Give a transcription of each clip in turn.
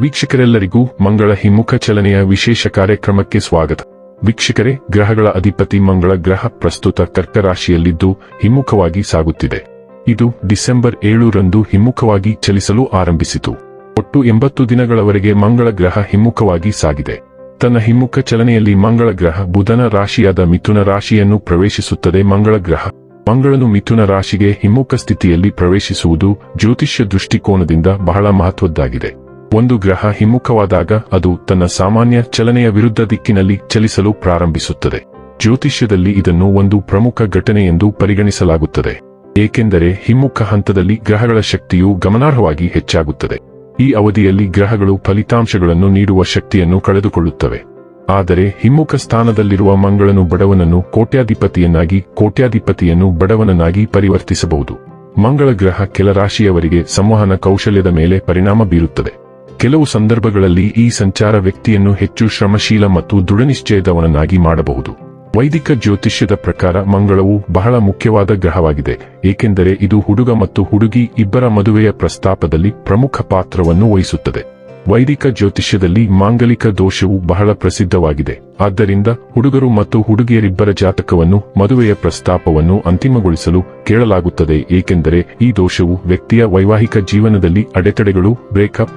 ವೀಕ್ಷಕರೆಲ್ಲರಿಗೂ ಮಂಗಳ ಹಿಮ್ಮುಖ ಚಲನೆಯ ವಿಶೇಷ ಕಾರ್ಯಕ್ರಮಕ್ಕೆ ಸ್ವಾಗತ. ವೀಕ್ಷಕರೇ, ಗ್ರಹಗಳ ಅಧಿಪತಿ ಮಂಗಳ ಗ್ರಹ ಪ್ರಸ್ತುತ ಕರ್ಕ ರಾಶಿಯಲ್ಲಿದ್ದು ಹಿಮ್ಮುಖವಾಗಿ ಸಾಗುತ್ತಿದೆ. ಇದು ಡಿಸೆಂಬರ್ ಏಳರಂದು ಹಿಮ್ಮುಖವಾಗಿ ಚಲಿಸಲು ಆರಂಭಿಸಿತು. ಒಟ್ಟು ಎಂಬತ್ತು ದಿನಗಳವರೆಗೆ ಮಂಗಳ ಗ್ರಹ ಹಿಮ್ಮುಖವಾಗಿ ಸಾಗಿದೆ. ತನ್ನ ಹಿಮ್ಮುಖ ಚಲನೆಯಲ್ಲಿ ಮಂಗಳ ಗ್ರಹ ಬುಧನ ರಾಶಿಯಾದ ಮಿಥುನ ರಾಶಿಯನ್ನು ಪ್ರವೇಶಿಸುತ್ತದೆ. ಮಂಗಳ ಗ್ರಹ ಮಂಗಳನು ಮಿಥುನ ರಾಶಿಗೆ ಹಿಮ್ಮುಖ ಸ್ಥಿತಿಯಲ್ಲಿ ಪ್ರವೇಶಿಸುವುದು ಜ್ಯೋತಿಷ್ಯ ದೃಷ್ಟಿಕೋನದಿಂದ ಬಹಳ ಮಹತ್ವದ್ದಾಗಿದೆ. ಒಂದು ಗ್ರಹ ಹಿಮ್ಮುಖವಾದಾಗ ಅದು ತನ್ನ ಸಾಮಾನ್ಯ ಚಲನೆಯ ವಿರುದ್ಧ ದಿಕ್ಕಿನಲ್ಲಿ ಚಲಿಸಲು ಪ್ರಾರಂಭಿಸುತ್ತದೆ. ಜ್ಯೋತಿಷ್ಯದಲ್ಲಿ ಇದನ್ನು ಒಂದು ಪ್ರಮುಖ ಘಟನೆ ಎಂದು ಪರಿಗಣಿಸಲಾಗುತ್ತದೆ. ಏಕೆಂದರೆ ಹಿಮ್ಮುಖ ಹಂತದಲ್ಲಿ ಗ್ರಹಗಳ ಶಕ್ತಿಯು ಗಮನಾರ್ಹವಾಗಿ ಹೆಚ್ಚಾಗುತ್ತದೆ. ಈ ಅವಧಿಯಲ್ಲಿ ಗ್ರಹಗಳು ಫಲಿತಾಂಶಗಳನ್ನು ನೀಡುವ ಶಕ್ತಿಯನ್ನು ಕಳೆದುಕೊಳ್ಳುತ್ತವೆ. ಆದರೆ ಹಿಮ್ಮುಖ ಸ್ಥಾನದಲ್ಲಿರುವ ಮಂಗಳನು ಬಡವನನ್ನು ಕೋಟ್ಯಾಧಿಪತಿಯನ್ನಾಗಿ ಕೋಟ್ಯಾಧಿಪತಿಯನ್ನು ಬಡವನನ್ನಾಗಿ ಪರಿವರ್ತಿಸಬಹುದು. ಮಂಗಳ ಗ್ರಹ ಕೆಲ ರಾಶಿಯವರಿಗೆ ಸಂವಹನ ಕೌಶಲ್ಯದ ಮೇಲೆ ಪರಿಣಾಮ ಬೀರುತ್ತದೆ. ಕೆಲವು ಸಂದರ್ಭಗಳಲ್ಲಿ ಈ ಸಂಚಾರ ವ್ಯಕ್ತಿಯನ್ನು ಹೆಚ್ಚು ಶ್ರಮಶೀಲ ಮತ್ತು ದೃಢನಿಶ್ಚಯದವನನ್ನಾಗಿ ಮಾಡಬಹುದು. ವೈದಿಕ ಜ್ಯೋತಿಷ್ಯದ ಪ್ರಕಾರ ಮಂಗಳವು ಬಹಳ ಮುಖ್ಯವಾದ ಗ್ರಹವಾಗಿದೆ, ಏಕೆಂದರೆ ಇದು ಹುಡುಗ ಮತ್ತು ಹುಡುಗಿ ಇಬ್ಬರ ಮದುವೆಯ ಪ್ರಸ್ತಾಪದಲ್ಲಿ ಪ್ರಮುಖ ಪಾತ್ರವನ್ನು ವಹಿಸುತ್ತದೆ. ವೈದಿಕ ಜ್ಯೋತಿಷ್ಯದಲ್ಲಿ ಮಾಂಗಲಿಕ ದೋಷವು ಬಹಳ ಪ್ರಸಿದ್ಧವಾಗಿದೆ, ಆದ್ದರಿಂದ ಹುಡುಗರು ಮತ್ತು ಹುಡುಗಿಯರಿಬ್ಬರ ಜಾತಕವನ್ನು ಮದುವೆಯ ಪ್ರಸ್ತಾಪವನ್ನು ಅಂತಿಮಗೊಳಿಸಲು ಕೇಳಲಾಗುತ್ತದೆ, ಏಕೆಂದರೆ ಈ ದೋಷವು ವ್ಯಕ್ತಿಯ ವೈವಾಹಿಕ ಜೀವನದಲ್ಲಿ ಅಡೆತಡೆಗಳು, ಬ್ರೇಕಪ್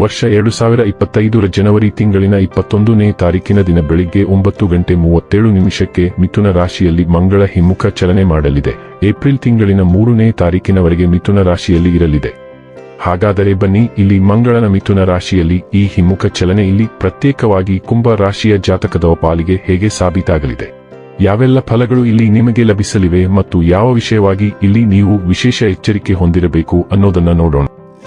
ವರ್ಷ ಎರಡು ಸಾವಿರ ಇಪ್ಪತ್ತೈದರ ಜನವರಿ ತಿಂಗಳಿನ ಇಪ್ಪತ್ತೊಂದನೇ ತಾರೀಕಿನ ದಿನ ಬೆಳಿಗ್ಗೆ ಒಂಬತ್ತು ಗಂಟೆ ಮೂವತ್ತೇಳು ನಿಮಿಷಕ್ಕೆ ಮಿಥುನ ರಾಶಿಯಲ್ಲಿ ಮಂಗಳ ಹಿಮ್ಮುಖ ಚಲನೆ ಮಾಡಲಿದೆ. ಏಪ್ರಿಲ್ ತಿಂಗಳಿನ ಮೂರನೇ ತಾರೀಕಿನವರೆಗೆ ಮಿಥುನ ರಾಶಿಯಲ್ಲಿ ಇರಲಿದೆ. ಹಾಗಾದರೆ ಬನ್ನಿ, ಇಲ್ಲಿ ಮಂಗಳನ ಮಿಥುನ ರಾಶಿಯಲ್ಲಿ ಈ ಹಿಮ್ಮುಖ ಚಲನೆ ಇಲ್ಲಿ ಪ್ರತ್ಯೇಕವಾಗಿ ಕುಂಭ ರಾಶಿಯ ಜಾತಕದ ಪಾಲಿಗೆ ಹೇಗೆ ಸಾಬೀತಾಗಲಿದೆ? ಯಾವೆಲ್ಲ ಫಲಗಳು ಇಲ್ಲಿ ನಿಮಗೆ ಲಭಿಸಲಿವೆ ಮತ್ತು ಯಾವ ವಿಷಯವಾಗಿ ಇಲ್ಲಿ ನೀವು ವಿಶೇಷ ಎಚ್ಚರಿಕೆ ಹೊಂದಿರಬೇಕು ಅನ್ನೋದನ್ನ ನೋಡೋಣ.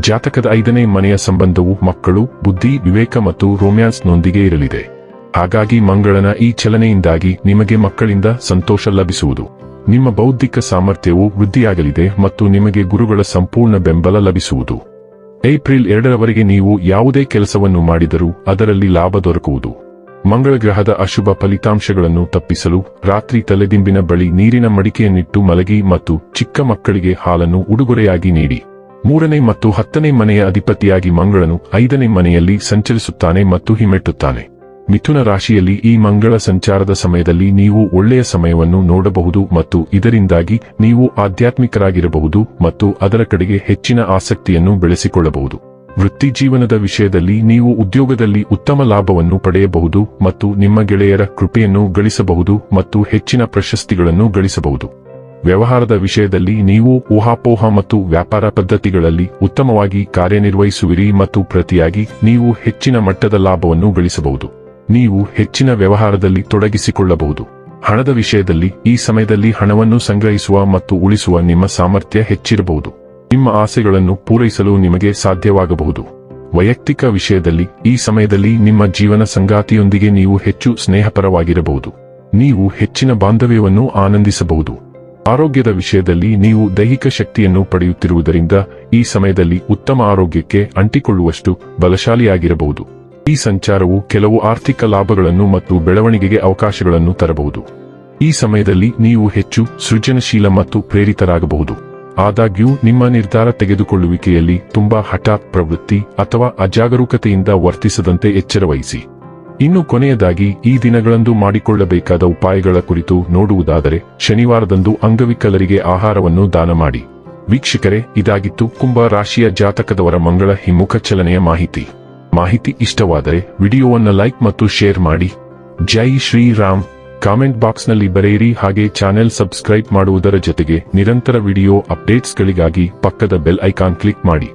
ಜಾತಕದ ಐದನೇ ಮನೆಯ ಸಂಬಂಧವು ಮಕ್ಕಳು, ಬುದ್ಧಿ, ವಿವೇಕ ಮತ್ತು ರೋಮ್ಯಾನ್ಸ್ನೊಂದಿಗೆ ಇರಲಿದೆ. ಹಾಗಾಗಿ ಮಂಗಳನ ಈ ಚಲನೆಯಿಂದಾಗಿ ನಿಮಗೆ ಮಕ್ಕಳಿಂದ ಸಂತೋಷ ಲಭಿಸುವುದು. ನಿಮ್ಮ ಬೌದ್ಧಿಕ ಸಾಮರ್ಥ್ಯವು ವೃದ್ಧಿಯಾಗಲಿದೆ ಮತ್ತು ನಿಮಗೆ ಗುರುಗಳ ಸಂಪೂರ್ಣ ಬೆಂಬಲ ಲಭಿಸುವುದು. ಏಪ್ರಿಲ್ ಎರಡರವರೆಗೆ ನೀವು ಯಾವುದೇ ಕೆಲಸವನ್ನು ಮಾಡಿದರೂ ಅದರಲ್ಲಿ ಲಾಭ ದೊರಕುವುದು. ಮಂಗಳ ಗ್ರಹದ ಅಶುಭ ಫಲಿತಾಂಶಗಳನ್ನು ತಪ್ಪಿಸಲು ರಾತ್ರಿ ತಲೆದಿಂಬಿನ ಬಳಿ ನೀರಿನ ಮಡಿಕೆಯನ್ನಿಟ್ಟು ಮಲಗಿ ಮತ್ತು ಚಿಕ್ಕ ಮಕ್ಕಳಿಗೆ ಹಾಲನ್ನು ಉಡುಗೊರೆಯಾಗಿ ನೀಡಿ. ಮೂರನೇ ಮತ್ತು ಹತ್ತನೇ ಮನೆಯ ಅಧಿಪತಿಯಾಗಿ ಮಂಗಳನು ಐದನೇ ಮನೆಯಲ್ಲಿ ಸಂಚರಿಸುತ್ತಾನೆ ಮತ್ತು ಹಿಮ್ಮೆಟ್ಟುತ್ತಾನೆ. ಮಿಥುನ ರಾಶಿಯಲ್ಲಿ ಈ ಮಂಗಳ ಸಂಚಾರದ ಸಮಯದಲ್ಲಿ ನೀವು ಒಳ್ಳೆಯ ಸಮಯವನ್ನು ನೋಡಬಹುದು ಮತ್ತು ಇದರಿಂದಾಗಿ ನೀವು ಆಧ್ಯಾತ್ಮಿಕರಾಗಿರಬಹುದು ಮತ್ತು ಅದರ ಕಡೆಗೆ ಹೆಚ್ಚಿನ ಆಸಕ್ತಿಯನ್ನು ಬೆಳೆಸಿಕೊಳ್ಳಬಹುದು. ವೃತ್ತಿ ಜೀವನದ ವಿಷಯದಲ್ಲಿ ನೀವು ಉದ್ಯೋಗದಲ್ಲಿ ಉತ್ತಮ ಲಾಭವನ್ನು ಪಡೆಯಬಹುದು ಮತ್ತು ನಿಮ್ಮ ಗೆಳೆಯರ ಕೃಪೆಯನ್ನು ಗಳಿಸಬಹುದು ಮತ್ತು ಹೆಚ್ಚಿನ ಪ್ರಶಸ್ತಿಗಳನ್ನು ಗಳಿಸಬಹುದು. ವ್ಯವಹಾರದ ವಿಷಯದಲ್ಲಿ ನೀವು ಊಹಾಪೋಹ ಮತ್ತು ವ್ಯಾಪಾರ ಪದ್ಧತಿಗಳಲ್ಲಿ ಉತ್ತಮವಾಗಿ ಕಾರ್ಯನಿರ್ವಹಿಸುವಿರಿ ಮತ್ತು ಪ್ರತಿಯಾಗಿ ನೀವು ಹೆಚ್ಚಿನ ಮಟ್ಟದ ಲಾಭವನ್ನು ಗಳಿಸಬಹುದು. ನೀವು ಹೆಚ್ಚಿನ ವ್ಯವಹಾರದಲ್ಲಿ ತೊಡಗಿಸಿಕೊಳ್ಳಬಹುದು. ಹಣದ ವಿಷಯದಲ್ಲಿ ಈ ಸಮಯದಲ್ಲಿ ಹಣವನ್ನು ಸಂಗ್ರಹಿಸುವ ಮತ್ತು ಉಳಿಸುವ ನಿಮ್ಮ ಸಾಮರ್ಥ್ಯ ಹೆಚ್ಚಿರಬಹುದು. ನಿಮ್ಮ ಆಸೆಗಳನ್ನು ಪೂರೈಸಲು ನಿಮಗೆ ಸಾಧ್ಯವಾಗಬಹುದು. ವೈಯಕ್ತಿಕ ವಿಷಯದಲ್ಲಿ ಈ ಸಮಯದಲ್ಲಿ ನಿಮ್ಮ ಜೀವನ ಸಂಗಾತಿಯೊಂದಿಗೆ ನೀವು ಹೆಚ್ಚು ಸ್ನೇಹಪರವಾಗಿರಬಹುದು. ನೀವು ಹೆಚ್ಚಿನ ಬಾಂಧವ್ಯವನ್ನು ಆನಂದಿಸಬಹುದು. ಆರೋಗ್ಯದ ವಿಷಯದಲ್ಲಿ ನೀವು ದೈಹಿಕ ಶಕ್ತಿಯನ್ನು ಪಡೆಯುತ್ತಿರುವುದರಿಂದ ಈ ಸಮಯದಲ್ಲಿ ಉತ್ತಮ ಆರೋಗ್ಯಕ್ಕೆ ಅಂಟಿಕೊಳ್ಳುವಷ್ಟು ಬಲಶಾಲಿಯಾಗಿರಬಹುದು. ಈ ಸಂಚಾರವು ಕೆಲವು ಆರ್ಥಿಕ ಲಾಭಗಳನ್ನು ಮತ್ತು ಬೆಳವಣಿಗೆಗೆ ಅವಕಾಶಗಳನ್ನು ತರಬಹುದು. ಈ ಸಮಯದಲ್ಲಿ ನೀವು ಹೆಚ್ಚು ಸೃಜನಶೀಲ ಮತ್ತು ಪ್ರೇರಿತರಾಗಬಹುದು. ಆದಾಗ್ಯೂ, ನಿಮ್ಮ ನಿರ್ಧಾರ ತೆಗೆದುಕೊಳ್ಳುವಿಕೆಯಲ್ಲಿ ತುಂಬಾ ಹಠಾತ್ ಪ್ರವೃತ್ತಿ ಅಥವಾ ಅಜಾಗರೂಕತೆಯಿಂದ ವರ್ತಿಸದಂತೆ ಎಚ್ಚರವಹಿಸಿ. ಇನ್ನು ಕೊನೆಯದಾಗಿ ಈ ದಿನಗಳಂದು ಮಾಡಿಕೊಳ್ಳಬೇಕಾದ ಉಪಾಯಗಳ ಕುರಿತು ನೋಡುವುದಾದರೆ ಶನಿವಾರದಂದು ಅಂಗವಿಕಲರಿಗೆ ಆಹಾರವನ್ನು ದಾನ ಮಾಡಿ. ವೀಕ್ಷಕರೇ, ಇದಾಗಿತ್ತು ಕುಂಭ ರಾಶಿಯ ಜಾತಕದವರ ಮಂಗಳ ಹಿಮ್ಮುಖ ಚಲನೆಯ ಮಾಹಿತಿ. ಮಾಹಿತಿ ಇಷ್ಟವಾದರೆ ವಿಡಿಯೋವನ್ನು ಲೈಕ್ ಮತ್ತು ಶೇರ್ ಮಾಡಿ. ಜೈ ಶ್ರೀರಾಮ್. ಕಾಮೆಂಟ್ ಬಾಕ್ಸ್ನಲ್ಲಿ ಬರೆಯಿರಿ ಹಾಗೆ ಚಾನೆಲ್ ಸಬ್ಸ್ಕ್ರೈಬ್ ಮಾಡುವುದರ ಜೊತೆಗೆ ನಿರಂತರ ವಿಡಿಯೋ ಅಪ್ಡೇಟ್ಸ್ಗಳಿಗಾಗಿ ಪಕ್ಕದ ಬೆಲ್ ಐಕಾನ್ ಕ್ಲಿಕ್ ಮಾಡಿ.